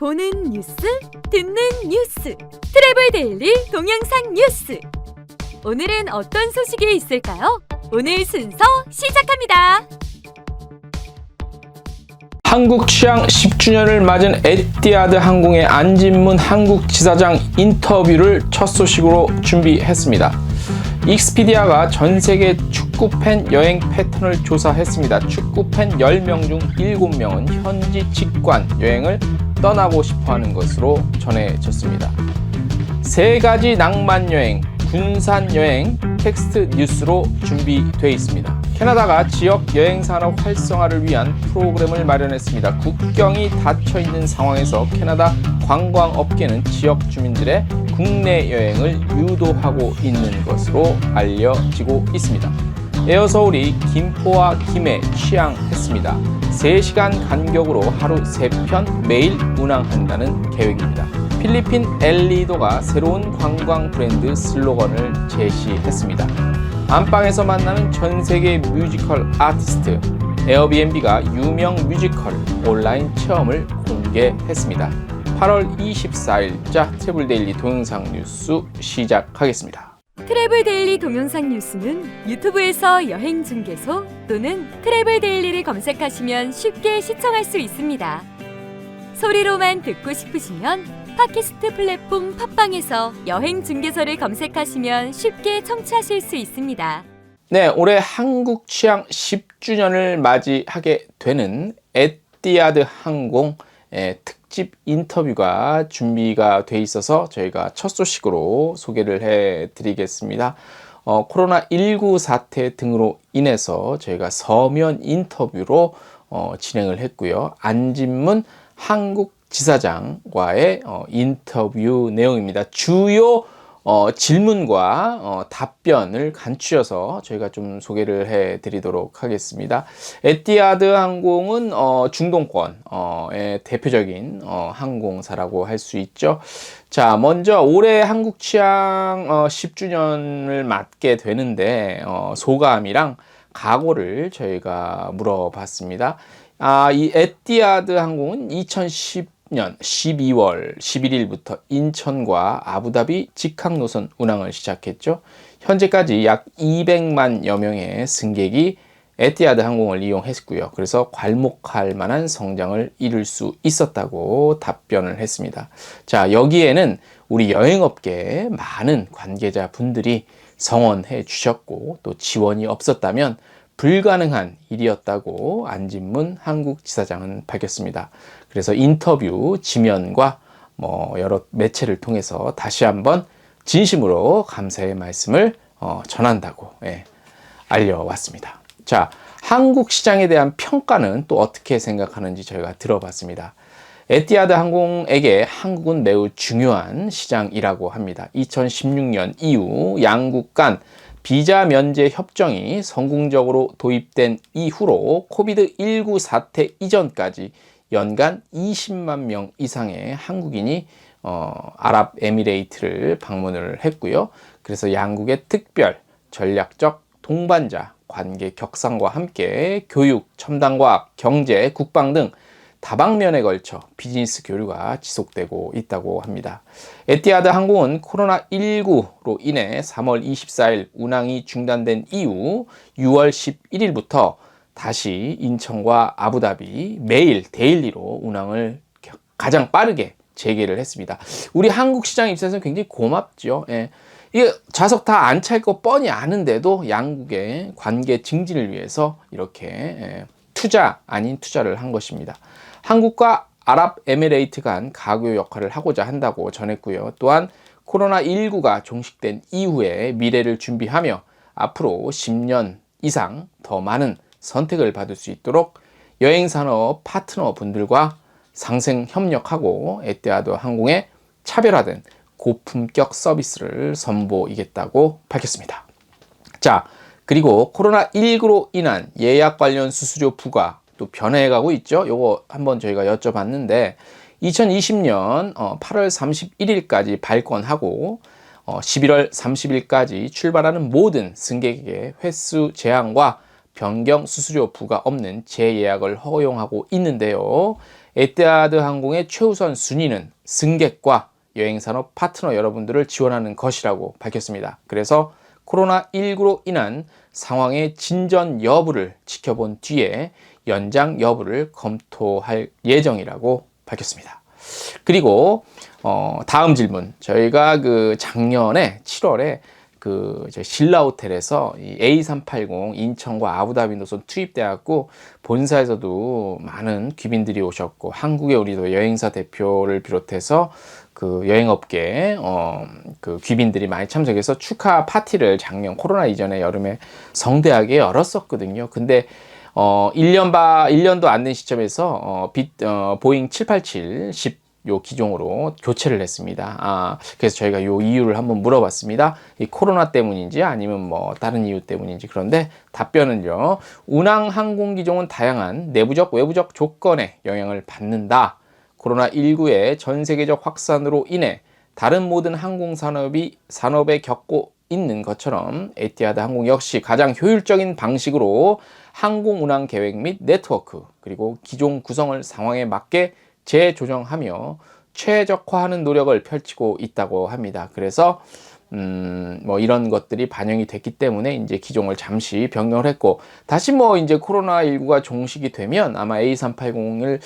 보는 뉴스, 듣는 뉴스. 트래블 데일리 동영상 뉴스. 오늘은 어떤 소식이 있을까요? 오늘 순서 시작합니다. 한국 취향 10주년을 맞은 에티아드 항공의 안진문 한국 지사장 인터뷰를 첫 소식으로 준비했습니다. 익스피디아가 전 세계 축구 팬 여행 패턴을 조사했습니다. 축구 팬 10명 중 7명은 현지 직관 여행을 떠나고 싶어 하는 것으로 전해졌습니다. 세 가지 낭만 여행, 군산 여행 텍스트 뉴스로 준비되어 있습니다. 캐나다가 지역 여행 산업 활성화를 위한 프로그램을 마련했습니다. 국경이 닫혀 있는 상황에서 캐나다 관광 업계는 지역 주민들의 국내 여행을 유도하고 있는 것으로 알려지고 있습니다. 에어서울이 김포와 김해 취항했습니다. 3시간 간격으로 하루 3편 매일 운항한다는 계획입니다. 필리핀 엘리도가 새로운 관광 브랜드 슬로건을 제시했습니다. 안방에서 만나는 전 세계 뮤지컬 아티스트 에어비앤비가 유명 뮤지컬 온라인 체험을 공개했습니다. 8월 24일자 트래블데일리 동영상 뉴스 시작하겠습니다. 트래블 데일리 동영상 뉴스는 유튜브에서 여행 중개소 또는 트래블 데일리를 검색하시면 쉽게 시청할 수 있습니다. 소리로만 듣고 싶으시면 팟캐스트 플랫폼 팟빵에서 여행 중개소를 검색하시면 쉽게 청취하실 수 있습니다. 네, 올해 한국 취향 10주년을 맞이하게 되는 에티아드 항공 특 집 인터뷰가 준비가 돼 있어서 저희가 첫 소식으로 소개를 해 드리겠습니다. 어, 코로나19 사태 등으로 인해서 저희가 서면 인터뷰로 어, 진행을 했고요. 안진문 한국 지사장과의 어, 인터뷰 내용입니다. 주요 어, 질문과 어, 답변을 간추려서 저희가 좀 소개를 해 드리도록 하겠습니다. 에티아드 항공은 어, 중동권의 대표적인 어, 항공사라고 할 수 있죠. 자, 먼저 올해 한국 취향 어, 10주년을 맞게 되는데 어, 소감이랑 각오를 저희가 물어봤습니다. 아, 이 에티아드 항공은 2010 년 12월 11일부터 인천과 아부다비 직항 노선 운항을 시작했죠. 현재까지 약 200만여 명의 승객이 에티아드 항공을 이용했고요. 그래서 괄목할 만한 성장을 이룰 수 있었다고 답변을 했습니다. 자, 여기에는 우리 여행업계 많은 관계자 분들이 성원해 주셨고 또 지원이 없었다면 불가능한 일이었다고 안진문 한국지사장은 밝혔습니다. 그래서 인터뷰 지면과 뭐 여러 매체를 통해서 다시 한번 진심으로 감사의 말씀을 어, 전한다고 예, 알려왔습니다. 자, 한국 시장에 대한 평가는 또 어떻게 생각하는지 저희가 들어봤습니다. 에티아드 항공에게 한국은 매우 중요한 시장이라고 합니다. 2016년 이후 양국 간 비자 면제 협정이 성공적으로 도입된 이후로 코비드 19 사태 이전까지 연간 20만 명 이상의 한국인이 어, 아랍에미레이트를 방문을 했고요. 그래서 양국의 특별 전략적 동반자 관계 격상과 함께 교육, 첨단 과학, 경제, 국방 등 다방면에 걸쳐 비즈니스 교류가 지속되고 있다고 합니다. 에티아드 항공은 코로나19로 인해 3월 24일 운항이 중단된 이후 6월 11일부터 다시 인천과 아부다비 매일 데일리로 운항을 가장 빠르게 재개를 했습니다. 우리 한국 시장 입장에서는 굉장히 고맙죠. 예. 이게 좌석 다 안 찰 거 뻔히 아는데도 양국의 관계 증진을 위해서 이렇게 예, 투자 아닌 투자를 한 것입니다. 한국과 아랍에미레이트 간 가교 역할을 하고자 한다고 전했고요. 또한 코로나19가 종식된 이후에 미래를 준비하며 앞으로 10년 이상 더 많은 선택을 받을 수 있도록 여행산업 파트너 분들과 상생 협력하고 에티아드 항공의 차별화된 고품격 서비스를 선보이겠다고 밝혔습니다. 자, 그리고 코로나19로 인한 예약 관련 수수료 부과 또 변해가고 있죠. 요거 한번 저희가 여쭤봤는데 2020년 8월 31일까지 발권하고 11월 30일까지 출발하는 모든 승객에게 횟수 제한과 변경 수수료 부가 없는 재예약을 허용하고 있는데요. 에티하드 항공의 최우선 순위는 승객과 여행산업 파트너 여러분들을 지원하는 것이라고 밝혔습니다. 그래서 코로나19로 인한 상황의 진전 여부를 지켜본 뒤에 연장 여부를 검토할 예정이라고 밝혔습니다. 그리고 어, 다음 질문. 저희가 그 작년에 7월에 그 이제 신라 호텔에서 이 A380 인천과 아부다비 노선 투입돼갖고 본사에서도 많은 귀빈들이 오셨고 한국의 우리도 여행사 대표를 비롯해서 그 여행업계 어그 귀빈들이 많이 참석해서 축하 파티를 작년 코로나 이전에 여름에 성대하게 열었었거든요. 근데 어 1년 바 1년도 안 된 시점에서 어, 비, 어 보잉 787 10 요 기종으로 교체를 했습니다. 아, 그래서 저희가 요 이유를 한번 물어봤습니다. 이 코로나 때문인지 아니면 뭐 다른 이유 때문인지 그런데 답변은요. 운항 항공 기종은 다양한 내부적 외부적 조건에 영향을 받는다. 코로나19의 전 세계적 확산으로 인해 다른 모든 항공 산업이 산업에 겪고 있는 것처럼 에티하드 항공 역시 가장 효율적인 방식으로 항공 운항 계획 및 네트워크 그리고 기종 구성을 상황에 맞게 재조정하며 최적화하는 노력을 펼치고 있다고 합니다. 그래서 음, 뭐 이런 것들이 반영이 됐기 때문에 이제 기종을 잠시 변경을 했고 다시 뭐 이제 코로나19가 종식이 되면 아마 A380을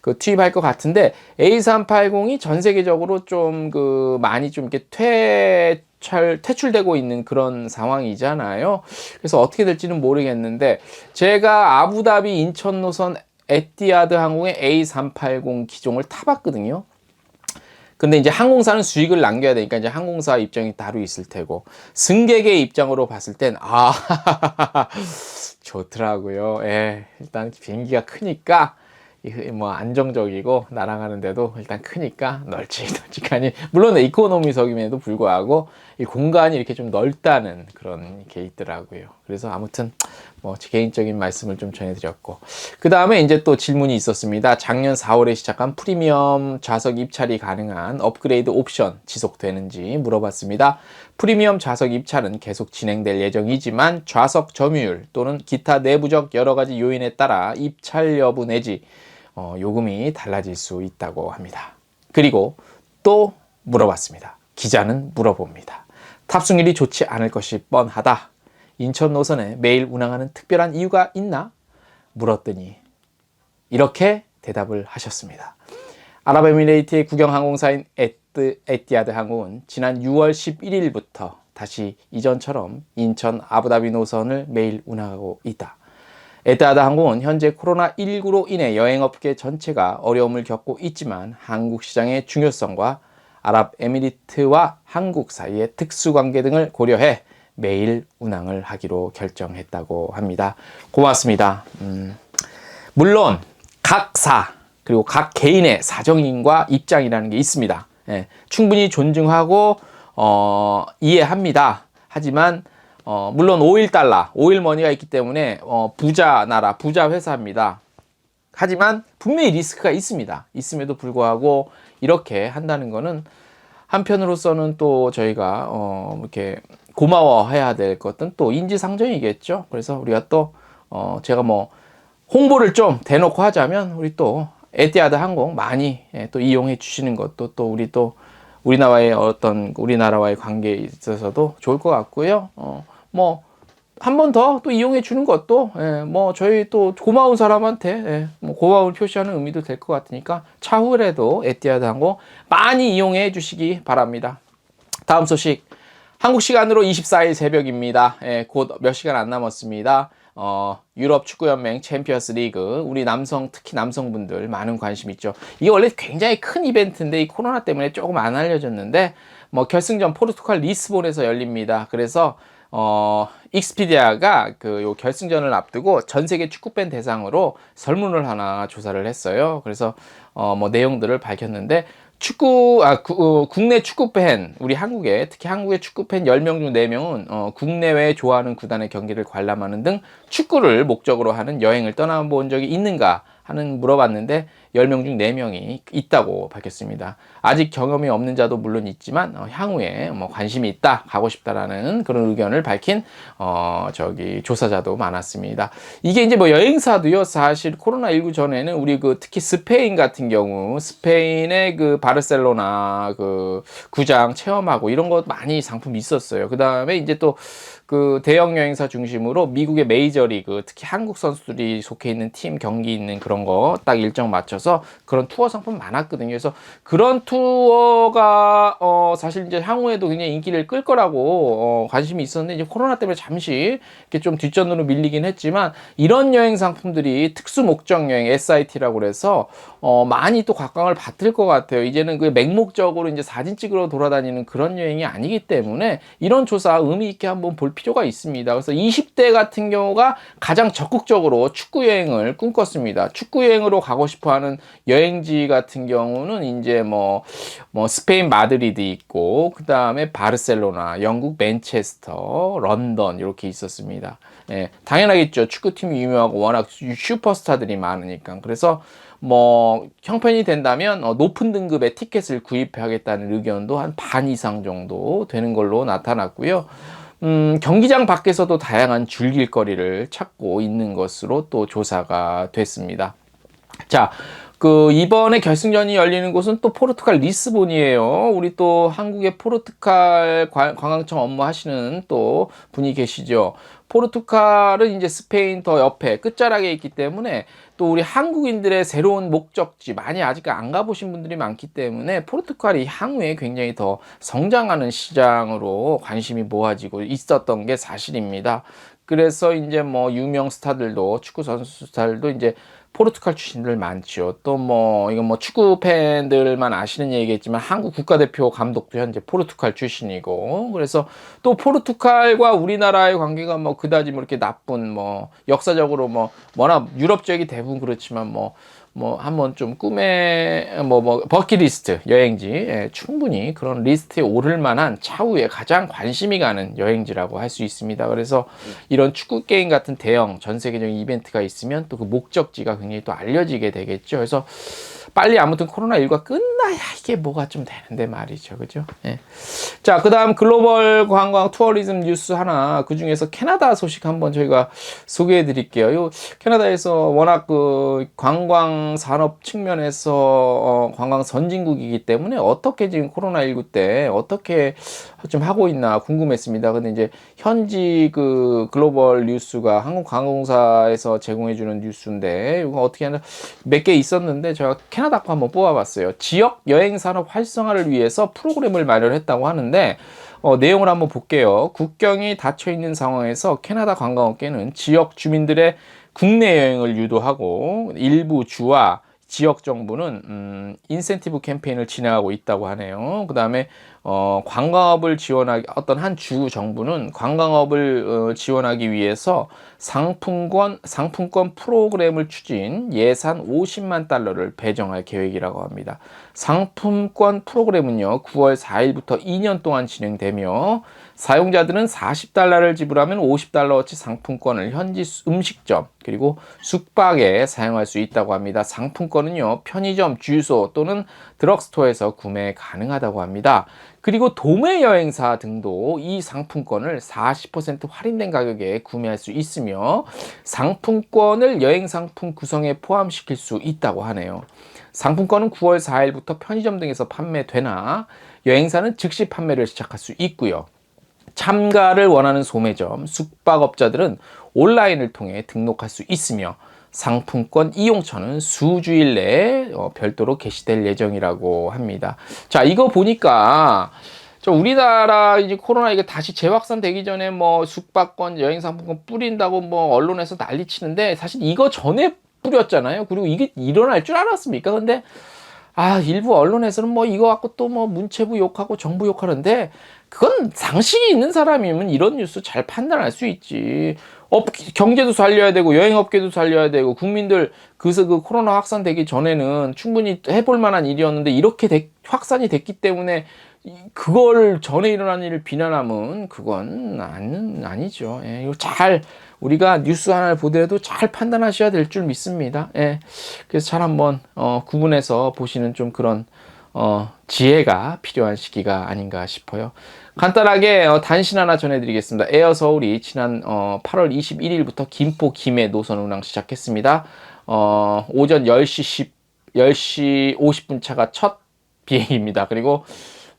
그 투입할 것 같은데 A380이 전 세계적으로 좀 그 많이 좀 이렇게 퇴출 퇴출되고 있는 그런 상황이잖아요. 그래서 어떻게 될지는 모르겠는데 제가 아부다비 인천 노선 에티하드 항공의 A380 기종을 타봤거든요. 근데 이제 항공사는 수익을 남겨야 되니까 이제 항공사 입장이 따로 있을 테고 승객의 입장으로 봤을 땐 아 좋더라고요. 예, 일단 비행기가 크니까 이 뭐 안정적이고 날아가는데도 일단 크니까 널찍널찍하니 물론 이코노미석임에도 불구하고 이 공간이 이렇게 좀 넓다는 그런 게 있더라고요. 그래서 아무튼 뭐 제 개인적인 말씀을 좀 전해드렸고 그 다음에 이제 또 질문이 있었습니다. 작년 4월에 시작한 프리미엄 좌석 입찰이 가능한 업그레이드 옵션 지속되는지 물어봤습니다. 프리미엄 좌석 입찰은 계속 진행될 예정이지만 좌석 점유율 또는 기타 내부적 여러 가지 요인에 따라 입찰 여부 내지 어, 요금이 달라질 수 있다고 합니다. 그리고 또 물어봤습니다. 기자는 물어봅니다. 탑승률이 좋지 않을 것이 뻔하다. 인천 노선에 매일 운항하는 특별한 이유가 있나? 물었더니 이렇게 대답을 하셨습니다. 아랍에미레이트의 국영항공사인 에트, 에티아드 항공은 지난 6월 11일부터 다시 이전처럼 인천 아부다비 노선을 매일 운항하고 있다. 에티아드 항공은 현재 코로나19로 인해 여행업계 전체가 어려움을 겪고 있지만 한국 시장의 중요성과 아랍에미리트와 한국 사이의 특수관계 등을 고려해 매일 운항을 하기로 결정했다고 합니다. 고맙습니다. 음, 물론 각사 그리고 각 개인의 사정인과 입장이라는 게 있습니다. 예, 충분히 존중하고 어, 이해합니다. 하지만 어, 물론 5일 달러, 5일 머니가 있기 때문에 어, 부자 나라, 부자 회사입니다. 하지만 분명히 리스크가 있습니다. 있음에도 불구하고 이렇게 한다는 거는 한편으로서는 또 저희가 어, 이렇게 고마워해야 될 것은 또 인지상정이겠죠. 그래서 우리가 또 어, 제가 뭐 홍보를 좀 대놓고 하자면 우리 또 에티하드 항공 많이 예, 또 이용해 주시는 것도 또 우리 또 우리나라의 어떤 우리나라와의 관계에 있어서도 좋을 것 같고요. 어, 뭐 한 번 더 또 이용해 주는 것도 예, 뭐 저희 또 고마운 사람한테 예, 뭐 고마움을 표시하는 의미도 될 것 같으니까 차후에도 에티하드 항공 많이 이용해 주시기 바랍니다. 다음 소식 한국 시간으로 24일 새벽입니다. 예, 곧 몇 시간 안 남았습니다. 어, 유럽 축구연맹 챔피언스 리그 우리 남성 특히 남성분들 많은 관심 있죠. 이게 원래 굉장히 큰 이벤트인데 이 코로나 때문에 조금 안 알려졌는데 뭐 결승전 포르투갈 리스본에서 열립니다. 그래서 어, 익스피디아가 그 요 결승전을 앞두고 전 세계 축구팬 대상으로 설문을 하나 조사를 했어요. 그래서 어, 뭐 내용들을 밝혔는데 축구 아 구, 어, 국내 축구 팬 우리 한국에 특히 한국의 축구 팬 10명 중 4명은 어, 국내외 좋아하는 구단의 경기를 관람하는 등 축구를 목적으로 하는 여행을 떠나본 적이 있는가 하는 물어봤는데 10명 중 4명이 있다고 밝혔습니다. 아직 경험이 없는 자도 물론 있지만 어, 향후에 뭐 관심이 있다, 가고 싶다라는 그런 의견을 밝힌 어 저기 조사자도 많았습니다. 이게 이제 뭐 여행사도요. 사실 코로나19 전에는 우리 그 특히 스페인 같은 경우 스페인의 그 바르셀로나 그 구장 체험하고 이런 것 많이 상품이 있었어요. 그다음에 이제 또 그 대형 여행사 중심으로 미국의 메이저리그 특히 한국 선수들이 속해 있는 팀 경기 있는 그런 거 딱 일정 맞춰서 그런 투어 상품 많았거든요. 그래서 그런 투어가 어 사실 이제 향후에도 굉장히 인기를 끌 거라고 어 관심이 있었는데 이제 코로나 때문에 잠시 이렇게 좀 뒷전으로 밀리긴 했지만 이런 여행 상품들이 특수 목적 여행 SIT라고 그래서 어 많이 또 각광을 받을 것 같아요. 이제는 그 맹목적으로 이제 사진 찍으러 돌아다니는 그런 여행이 아니기 때문에 이런 조사 의미 있게 한번 볼 필요가 있습니다. 그래서 20대 같은 경우가 가장 적극적으로 축구 여행을 꿈꿨습니다. 축구 여행으로 가고 싶어 하는 여행지 같은 경우는 이제 뭐, 뭐 스페인 마드리드 있고, 그 다음에 바르셀로나, 영국 맨체스터, 런던 이렇게 있었습니다. 예, 당연하겠죠. 축구팀이 유명하고 워낙 슈퍼스타들이 많으니까. 그래서 뭐 형편이 된다면 어, 높은 등급의 티켓을 구입하겠다는 의견도 한 반 이상 정도 되는 걸로 나타났고요. 음, 경기장 밖에서도 다양한 즐길거리를 찾고 있는 것으로 또 조사가 됐습니다. 자, 그 이번에 결승전이 열리는 곳은 또 포르투갈 리스본이에요. 우리 또 한국의 포르투갈 관- 관광청 업무 하시는 또 분이 계시죠. 포르투갈은 이제 스페인 더 옆에 끝자락에 있기 때문에 또 우리 한국인들의 새로운 목적지 많이 아직 안 가보신 분들이 많기 때문에 포르투갈이 향후에 굉장히 더 성장하는 시장으로 관심이 모아지고 있었던 게 사실입니다. 그래서 이제 뭐 유명 스타들도 축구 선수 스타들도 이제 포르투갈 출신들 많죠. 또뭐 이건 뭐 축구 팬들만 아시는 얘기겠지만 한국 국가대표 감독도 현재 포르투갈 출신이고 그래서 또 포르투갈과 우리나라의 관계가 뭐 그다지 뭐 이렇게 나쁜 뭐 역사적으로 뭐 워낙 유럽 지역이 대부분 그렇지만 뭐 뭐 한번 좀 꿈의 뭐뭐 버킷리스트 여행지 예, 충분히 그런 리스트에 오를 만한 차후에 가장 관심이 가는 여행지라고 할 수 있습니다. 그래서 이런 축구 게임 같은 대형 전 세계적인 이벤트가 있으면 또 그 목적지가 굉장히 또 알려지게 되겠죠. 그래서 빨리 아무튼 코로나19가 끝나야 이게 뭐가 좀 되는데 말이죠. 그죠? 예. 자, 그 다음 글로벌 관광 투어리즘 뉴스 하나, 그 중에서 캐나다 소식 한번 저희가 소개해 드릴게요. 요 캐나다에서 워낙 그 관광 산업 측면에서 어, 관광 선진국이기 때문에 어떻게 지금 코로나19 때 어떻게 좀 하고 있나 궁금했습니다. 근데 이제 현지 그 글로벌 뉴스가 한국 관공사에서 제공해 주는 뉴스인데 이거 어떻게 하나 몇 개 있었는데 제가 캐 나다 거 한번 뽑아봤어요. 지역 여행 산업 활성화를 위해서 프로그램을 마련했다고 하는데 어, 내용을 한번 볼게요. 국경이 닫혀 있는 상황에서 캐나다 관광업계는 지역 주민들의 국내 여행을 유도하고 일부 주와 지역 정부는 음, 인센티브 캠페인을 진행하고 있다고 하네요. 그 다음에 어, 관광업을 지원하기 어떤 한 주 정부는 관광업을 어, 지원하기 위해서 상품권 상품권 프로그램을 추진 예산 50만 달러를 배정할 계획이라고 합니다. 상품권 프로그램은요 9월 4일부터 2년 동안 진행되며 사용자들은 40달러를 지불하면 50달러어치 상품권을 현지 수- 음식점 그리고 숙박에 사용할 수 있다고 합니다. 상품권은요 편의점, 주유소 또는 드럭스토어에서 구매 가능하다고 합니다. 그리고 도매 여행사 등도 이 상품권을 40% 할인된 가격에 구매할 수 있으며 상품권을 여행 상품 구성에 포함시킬 수 있다고 하네요. 상품권은 9월 4일부터 편의점 등에서 판매되나 여행사는 즉시 판매를 시작할 수 있고요. 참가를 원하는 소매점, 숙박업자들은 온라인을 통해 등록할 수 있으며 상품권 이용처는 수주일 내에 어, 별도로 게시될 예정이라고 합니다. 자, 이거 보니까 저 우리나라 이제 코로나 이게 다시 재확산되기 전에 뭐 숙박권, 여행 상품권 뿌린다고 뭐 언론에서 난리 치는데 사실 이거 전에 뿌렸잖아요. 그리고 이게 일어날 줄 알았습니까? 근데 아, 일부 언론에서는 뭐 이거 갖고 또 뭐 문체부 욕하고 정부 욕하는데 그건 상식이 있는 사람이면 이런 뉴스 잘 판단할 수 있지. 업, 경제도 살려야 되고 여행업계도 살려야 되고 국민들 그래서 그 코로나 확산되기 전에는 충분히 해볼 만한 일이었는데 이렇게 되- 확산이 됐기 때문에 이- 그걸 전에 일어난 일을 비난하면 그건 아니, 아니죠. 예, 이거 잘 우리가 뉴스 하나를 보더라도 잘 판단하셔야 될 줄 믿습니다. 예. 그래서 잘 한번 어, 구분해서 보시는 좀 그런 어, 지혜가 필요한 시기가 아닌가 싶어요. 간단하게 어, 단신 하나 전해드리겠습니다. 에어 서울이 지난 어, 8월 21일부터 김포 김해 노선 운항 시작했습니다. 어, 오전 10시 10, 10시 50분 차가 첫 비행입니다. 그리고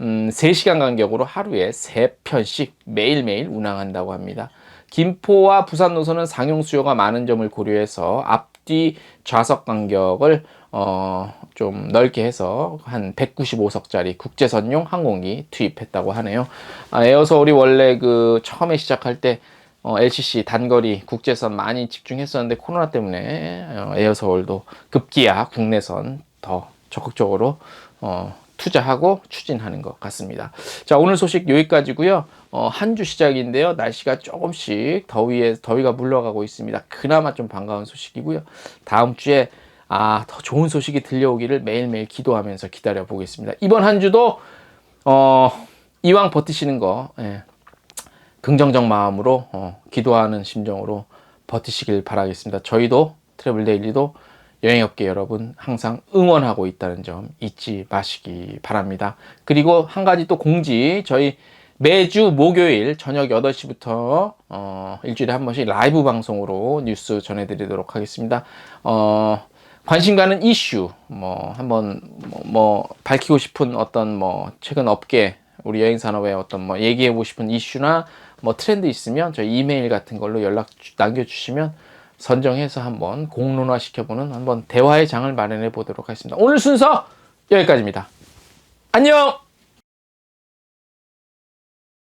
음, 3시간 간격으로 하루에 3편씩 매일매일 운항한다고 합니다. 김포와 부산 노선은 상용 수요가 많은 점을 고려해서 앞뒤 좌석 간격을 어, 좀 넓게 해서 한 195석짜리 국제선용 항공기 투입했다고 하네요. 아, 에어서울이 원래 그 처음에 시작할 때 어, LCC 단거리 국제선 많이 집중했었는데 코로나 때문에 어, 에어서울도 급기야 국내선 더 적극적으로 어, 투자하고 추진하는 것 같습니다. 자, 오늘 소식 여기까지고요. 어, 한 주 시작인데요. 날씨가 조금씩 더위에 더위가 물러가고 있습니다. 그나마 좀 반가운 소식이고요. 다음 주에 아, 더 좋은 소식이 들려오기를 매일매일 기도하면서 기다려 보겠습니다. 이번 한 주도 어, 이왕 버티시는 거 예, 긍정적 마음으로 어, 기도하는 심정으로 버티시길 바라겠습니다. 저희도 트래블 데일리도 여행업계 여러분 항상 응원하고 있다는 점 잊지 마시기 바랍니다. 그리고 한 가지 또 공지 저희 매주 목요일 저녁 8시부터 어, 일주일에 한 번씩 라이브 방송으로 뉴스 전해드리도록 하겠습니다. 어, 관심 가는 이슈 뭐 한번 뭐, 뭐 밝히고 싶은 어떤 뭐 최근 업계 우리 여행 산업의 어떤 뭐 얘기해 보고 싶은 이슈나 뭐 트렌드 있으면 저희 이메일 같은 걸로 연락 주- 남겨 주시면 선정해서 한번 공론화 시켜보는 한번 대화의 장을 마련해 보도록 하겠습니다. 오늘 순서 여기까지입니다. 안녕!